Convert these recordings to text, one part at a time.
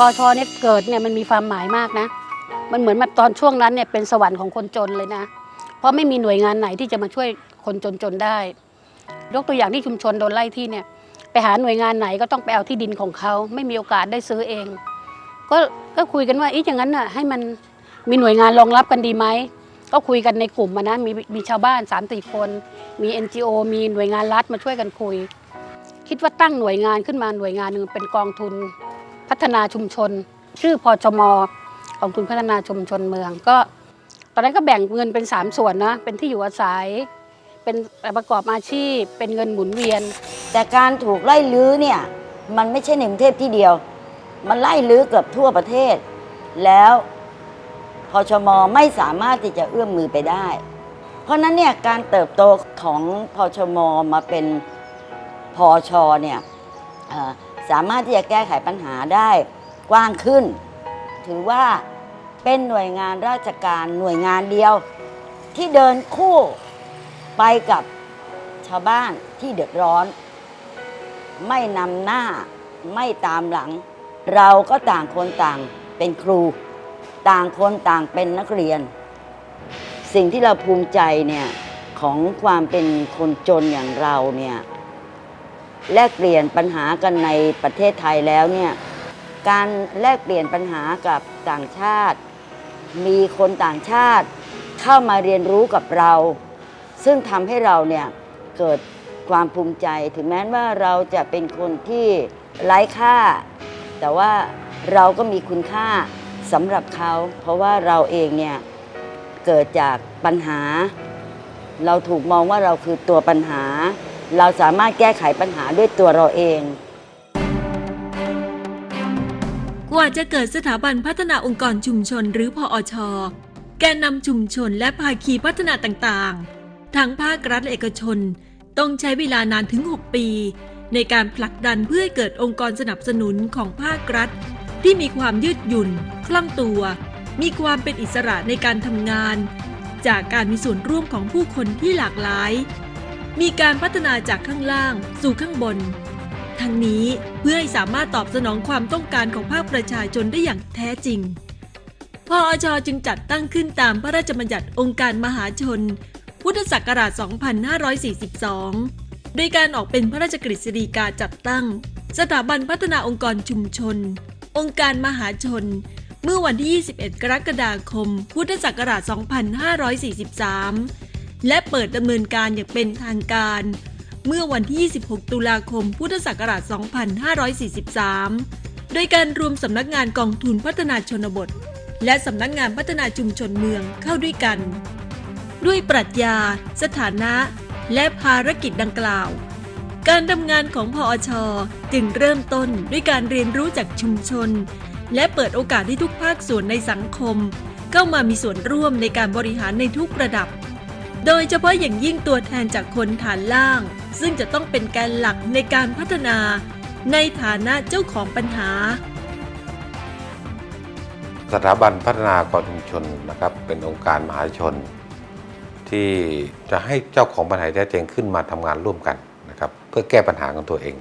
พอชอเนี่ยเกิดเนี่ยมันมีความหมายมากนะ มันเหมือนแบบตอนช่วงนั้นเนี่ยเป็นสวรรค์ของคนจนเลยนะ เพราะไม่มีหน่วยงานไหนที่จะมาช่วยคนจนๆได้ ยกตัวอย่างที่ชุมชนโดนไล่ที่เนี่ยไปหาหน่วยงานไหนก็ต้องไปเอาที่ดินของเขา ไม่มีโอกาสได้ซื้อเอง ก็ก็คุยกันว่าอีอย่างนั้นน่ะให้มันมีหน่วยงานรองรับกันดีไหมก็คุยกันในกลุ่มนะมีมีชาวบ้าน3ามสี่คน มี NGO มีหน่วยงานรัฐมาช่วยกันคุย คิดว่าตั้งหน่วยงานขึ้นมาหน่วยงานหนึ่งเป็นกองทุน พัฒนาชุมชน ชื่อพชมกองทุนพัฒนาชุมชนเมืองก็ ตอนนั้นก็แบ่งเงินเป็น 3 ส่วนนะเป็นที่อยู่อาศัย เป็นประกอบอาชีพ เป็นเงินหมุนเวียน แต่การถูกไล่ลื้อเนี่ยมันไม่ใช่ในกรุงเทพที่เดียว มันไล่ลื้อเกือบทั่วประเทศ แล้วพชมไม่สามารถที่จะเอื้อมมือไปได้ เพราะนั้นเนี่ยการเติบโตของพชมมาเป็นพอชเนี่ย สามารถที่จะแก้ไขปัญหาได้กว้างขึ้น ถือว่าเป็นหน่วยงานราชการหน่วยงานเดียว ที่เดินคู่ไปกับชาวบ้านที่เดือดร้อน ไม่นำหน้าไม่ตามหลัง เราก็ต่างคนต่างเป็นครู ต่างคนต่างเป็นนักเรียน สิ่งที่เราภูมิใจเนี่ยของความเป็นคนจนอย่างเราเนี่ย แลกเปลี่ยนปัญหากันในประเทศไทยแล้วเนี่ยการแลกเปลี่ยนปัญหากับต่างชาติ มีคนต่างชาติเข้ามาเรียนรู้กับเรา ซึ่งทำให้เราเนี่ยเกิดความภูมิใจ ถึงแม้ว่าเราจะเป็นคนที่ไร้ค่า แต่ว่าเราก็มีคุณค่าสำหรับเขา เพราะว่าเราเองเนี่ยเกิดจากปัญหา เราถูกมองว่าเราคือตัวปัญหา เราสามารถแก้ไขปัญหาด้วยตัวเราเอง กว่าจะเกิดสถาบันพัฒนาองค์กรชุมชนหรือพออช แกนนำชุมชนและภาคีพัฒนาต่างๆ ทั้งภาครัฐและเอกชน ต้องใช้เวลานานถึง 6 ปี ในการผลักดันเพื่อให้เกิดองค์กรสนับสนุนของภาครัฐ ที่มีความยืดหยุ่น คล่องตัว มีความเป็นอิสระในการทำงาน จากการมีส่วนร่วมของผู้คนที่หลากหลาย มีการพัฒนาจากข้างล่างสู่ข้างบน ทั้งนี้เพื่อให้สามารถตอบสนองความต้องการของภาคประชาชนได้อย่างแท้จริงพออชจึงจัดตั้งขึ้นตามพระราชบัญญัติองค์การมหาชน พุทธศักราช 2542 โดยการออกเป็นพระราชกฤษฎีกาจัดตั้ง สถาบันพัฒนาองค์กรชุมชน องค์การมหาชน เมื่อวันที่ 21 กรกฎาคม พุทธศักราช 2543 และเปิดดำเนินการอย่างเป็นทางการ เมื่อวันที่ 26 ตุลาคม พุทธศักราช 2543 โดยการรวมสำนักงานกองทุนพัฒนาชนบท และสำนักงานพัฒนาชุมชนเมืองเข้าด้วยกัน ด้วยปรัชญา สถานะ และภารกิจดังกล่าว การทำงานของพออชจึงเริ่มต้นด้วยการเรียนรู้จากชุมชน และเปิดโอกาสให้ทุกภาคส่วนในสังคม เข้ามามีส่วนร่วมในการบริหารในทุกระดับ โดยเฉพาะอย่างยิ่งตัวแทนจากคนฐานล่าง ซึ่งจะต้องเป็นแกนหลักในการพัฒนา ในฐานะเจ้าของปัญหา สถาบันพัฒนากรชุมชนนะครับ เป็นองค์การมหาชน ที่จะให้เจ้าของปัญหาแท้จริงขึ้นมาทำงานร่วมกันนะครับ เพื่อแก้ปัญหาของตัวเอง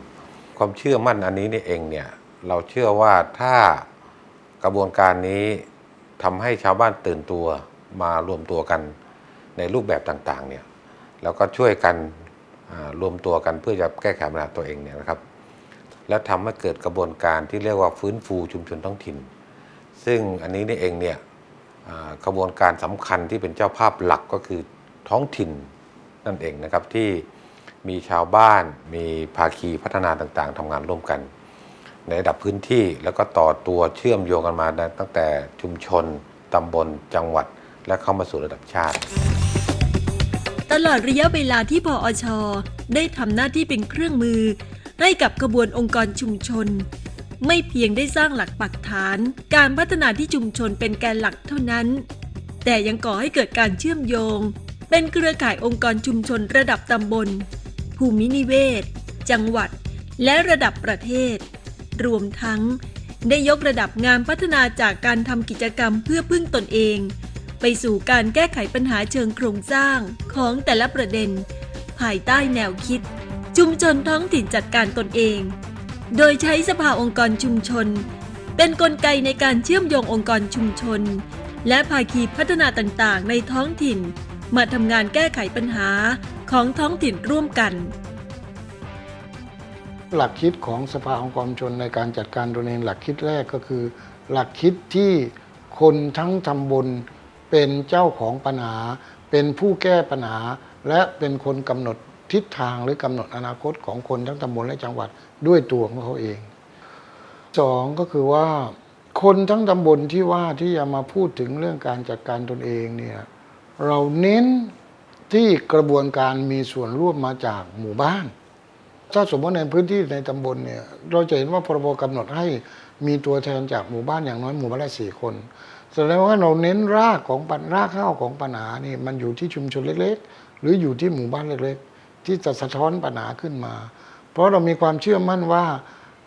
ความเชื่อมั่นอันนี้นี่เองเนี่ยเราเชื่อว่าถ้ากระบวนการนี้ทำให้ชาวบ้านตื่นตัวมารวมตัวกัน ในรูปแบบต่างๆเนี่ยแล้วก็ช่วยกันรวมตัวกันเพื่อจะแก้ไขปัญหาตัวเองเนี่ยนะครับ แล้วทำให้เกิดกระบวนการที่เรียกว่าฟื้นฟูชุมชนท้องถิ่น ซึ่งอันนี้นี่เองเนี่ยกระบวนการสำคัญที่เป็นเจ้าภาพหลักก็คือท้องถิ่นนั่นเองนะครับที่มีชาวบ้านมีภาคีพัฒนาต่างๆทำงานร่วมกัน ในระดับพื้นที่แล้วก็ต่อตัวเชื่อมโยงกันมาตั้งแต่ชุมชนตำบลจังหวัด และเข้ามาสู่ระดับชาติ ลอดระยะเวลาที่พออชได้ทำหน้าที่เป็นเครื่องมือ ให้กับกระบวนองค์กรชุมชน ไม่เพียงได้สร้างหลักปักฐาน การพัฒนาที่ชุมชนเป็นแกนหลักเท่านั้น แต่ยังก่อให้เกิดการเชื่อมโยง เป็นเครือข่ายองค์กรชุมชนระดับตำบล ภูมินิเวศ จังหวัด และระดับประเทศ รวมทั้งได้ยกระดับงานพัฒนาจากการทำกิจกรรมเพื่อพึ่งตนเอง ไปสู่การแก้ไขปัญหาเชิงโครงสร้างของแต่ละประเด็น ภายใต้แนวคิด ชุมชนท้องถิ่นจัดการตนเอง โดยใช้สภาองค์กรชุมชน เป็นนกลไกในการเชื่อมโยงองค์กรชุมชน และภาคีพัฒนาต่างๆ ในท้องถิ่น มาทำงานแก้ไขปัญหาของท้องถิ่นร่วมกันหลักคิดของสภาองค์กรชุมชนในการจัดการตนเองหลักคิดแรกก็คือ หลักคิดที่คนทั้งตำบล เป็นเจ้าของปัญหา เป็นผู้แก้ปัญหา และเป็นคนกำหนดทิศทางหรือกำหนดอนาคตของคนทั้งตำบลและจังหวัดด้วยตัวของเขาเองสองก็คือว่าคนทั้งตำบลที่ว่าที่จะมาพูดถึงเรื่องการจัดการตนเองเนี่ยเราเน้นที่กระบวนการมีส่วนร่วมมาจากหมู่บ้าน ถ้าสมมติในพื้นที่ในตำบลเนี่ยเราจะเห็นว่าพรบกำหนดให้มีตัวแทนจากหมู่บ้านอย่างน้อยหมู่บ้านละสี่คน แสดงว่าเราเน้นรากของปัญรากข้าวของปัญหานี่มันอยู่ที่ชุมชนเล็ก ๆ หรืออยู่ที่หมู่บ้านเล็กๆ ที่จะสะท้อนปัญหาขึ้นมา เพราะเรามีความเชื่อมั่นว่า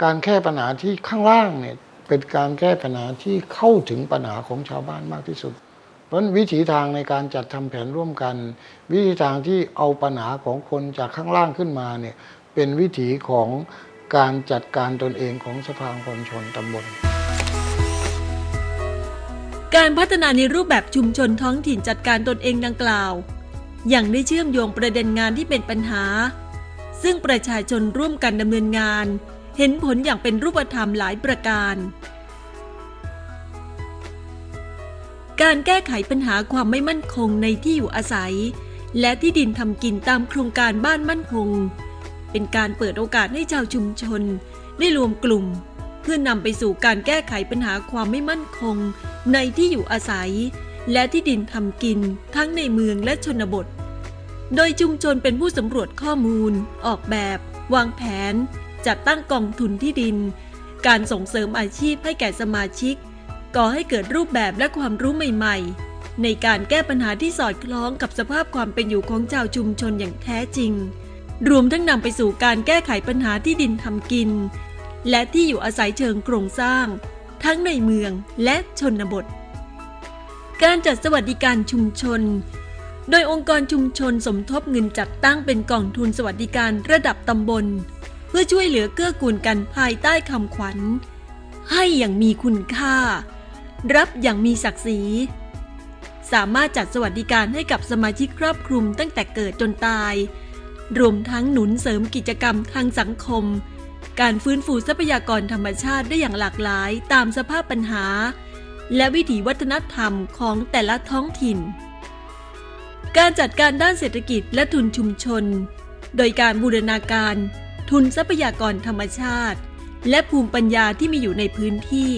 การแก้ปัญหาที่ข้างล่างเนี่ยเป็นการแก้ปัญหาที่เข้าถึงปัญหาของชาวบ้านมากที่สุด เพราะวิถีทางในการจัดทำแผนร่วมกัน วิธีทางที่เอาปัญหาของคนจากข้างล่างขึ้นมาเนี่ยเป็นวิถีของการจัดการตนเองของสภาองค์กรชนตำบล การพัฒนาในรูปแบบชุมชนท้องถิ่นจัดการตนเองดังกล่าวอย่างได้เชื่อมโยงประเด็นงานที่เป็นปัญหา ซึ่งประชาชนร่วมกันดำเนินงาน เห็นผลอย่างเป็นรูปธรรมหลายประการ การแก้ไขปัญหาความไม่มั่นคงในที่อยู่อาศัย และที่ดินทำกินตามโครงการบ้านมั่นคง เป็นการเปิดโอกาสให้ชาวชุมชนได้รวมกลุ่ม เพื่อนำไปสู่การแก้ไขปัญหาความไม่มั่นคง ในที่อยู่อาศัย และที่ดินทำกินทั้งในเมืองและชนบท โดยชุมชนเป็นผู้สำรวจข้อมูล ออกแบบ วางแผน จัดตั้งกองทุนที่ดิน การส่งเสริมอาชีพให้แก่สมาชิก ก่อให้เกิดรูปแบบและความรู้ใหม่ ๆ ในการแก้ปัญหาที่สอดคล้องกับสภาพความเป็นอยู่ของชาวชุมชนอย่างแท้จริงรวมทั้งนำไปสู่การแก้ไขปัญหาที่ดินทำกิน และที่อยู่อาศัยเชิงโครงสร้าง ทั้งในเมืองและชนบท การจัดสวัสดิการชุมชน โดยองค์กรชุมชนสมทบเงินจัดตั้งเป็นกองทุนสวัสดิการระดับตำบล เพื่อช่วยเหลือเกื้อกูลกันภายใต้คำขวัญ ให้อย่างมีคุณค่า รับอย่างมีศักดิ์ศรีสามารถจัดสวัสดิการให้กับสมาชิกครอบคลุมตั้งแต่เกิดจนตาย รวมทั้งหนุนเสริมกิจกรรมทางสังคม การฟื้นฟูทรัพยากรธรรมชาติได้อย่างหลากหลายตามสภาพปัญหา และวิถีวัฒนธรรมของแต่ละท้องถิ่น การจัดการด้านเศรษฐกิจและทุนชุมชน โดยการบูรณาการ ทุนทรัพยากรธรรมชาติ และภูมิปัญญาที่มีอยู่ในพื้นที่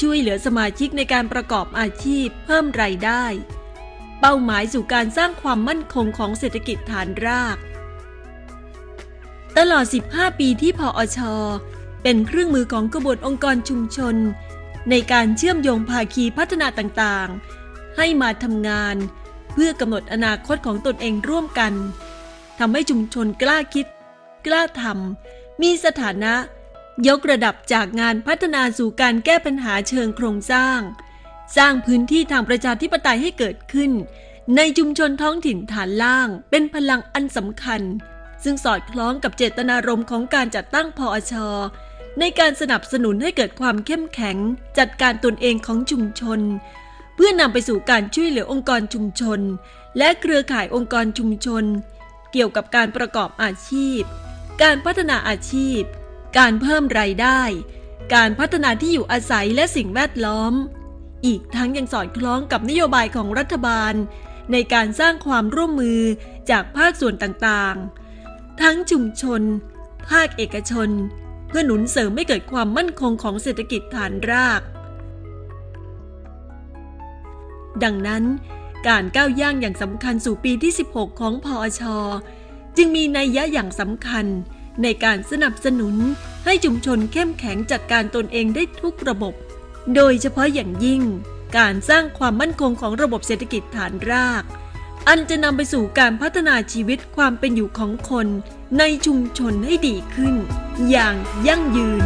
ช่วยเหลือสมาชิกในการประกอบอาชีพเพิ่มรายได้ เป้าหมายสู่การสร้างความมั่นคงของเศรษฐกิจฐานราก ตลอด 15 ปีที่พออชเป็นเครื่องมือของกระบวนองค์กรชุมชน ในการเชื่อมโยงภาคีพัฒนาต่างๆ ให้มาทำงาน เพื่อกำหนดอนาคตของตนเองร่วมกันทำให้ชุมชนกล้าคิด กล้าทำมีสถานะ ยกระดับจากงานพัฒนาสู่การแก้ปัญหาเชิงโครงสร้าง สร้างพื้นที่ทางประชาธิปไตยให้เกิดขึ้น ในชุมชนท้องถิ่นฐานล่าง เป็นพลังอันสำคัญ ซึ่งสอดคล้องกับเจตนารมณ์ของการจัดตั้งพอชในการสนับสนุนให้เกิดความเข้มแข็ง จัดการตนเองของชุมชน เพื่อนำไปสู่การช่วยเหลือองค์กรชุมชน และเครือข่ายองค์กรชุมชน เกี่ยวกับการประกอบอาชีพ การพัฒนาอาชีพ การเพิ่มรายได้ การพัฒนาที่อยู่อาศัยและสิ่งแวดล้อม อีกทั้งยังสอดคล้องกับนโยบายของรัฐบาล ในการสร้างความร่วมมือจากภาคส่วนต่างๆ ทั้งชุมชน ภาคเอกชน เพื่อหนุนเสริมให้เกิดความมั่นคงของเศรษฐกิจฐานราก ดังนั้น การก้าวย่างอย่างสำคัญสู่ปีที่ 16 ของพอช จึงมีนัยยะอย่างสำคัญในการสนับสนุนให้ชุมชนเข้มแข็งจัดการตนเองได้ทุกระบบ โดยเฉพาะอย่างยิ่ง การสร้างความมั่นคงของระบบเศรษฐกิจฐานราก อันจะนำไปสู่การพัฒนาชีวิตความเป็นอยู่ของคน ในชุมชนให้ดีขึ้น อย่างยั่งยืน